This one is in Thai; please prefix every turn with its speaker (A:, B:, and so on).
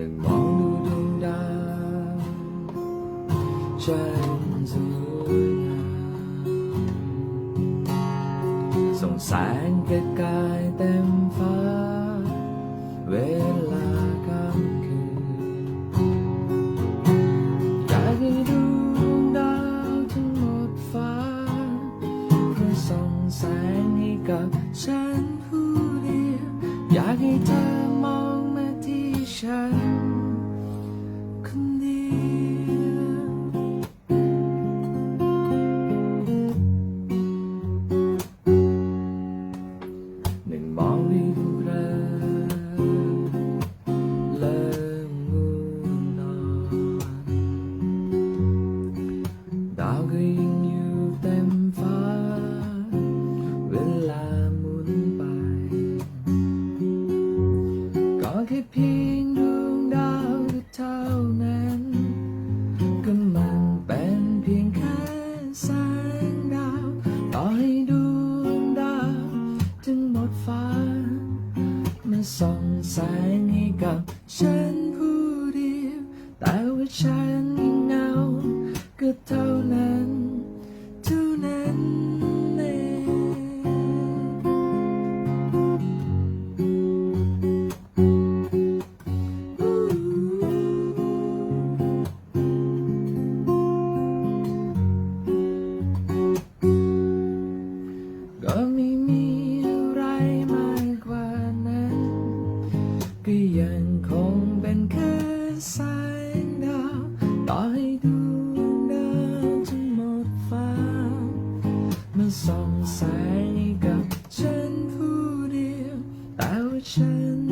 A: นึ่งมองดูดวงดาวฉันสวยงามส่งแสงกระกายเต็มฟ้า เวลากลางคืนอยากให้ดวงดาวทั้งหมดฟ้า เพื่อส่องแสงให้กับฉันผู้เดียวอยากให้เธอมองมา ฉันคนเดียวหนึ่งมองวิวเพลินเริ่มง่วงนอนดาวก็ยัง ยงดวงดาวเท่านั้น ก็มันเป็นเพียงแค่แสงดาวต่อให้ดวงดาวทั้งหมดฟ้า มันส่องแสงให้กับฉันผู้เดียวแต่ว่าฉันยังเหงาก็เท่านั้น งคงเป็นแค่แสงดาวต่อให้ดวงดาวจะหมดฟ้ามาส่องแสงให้กับฉันผู้เดียวแต่ว่าฉัน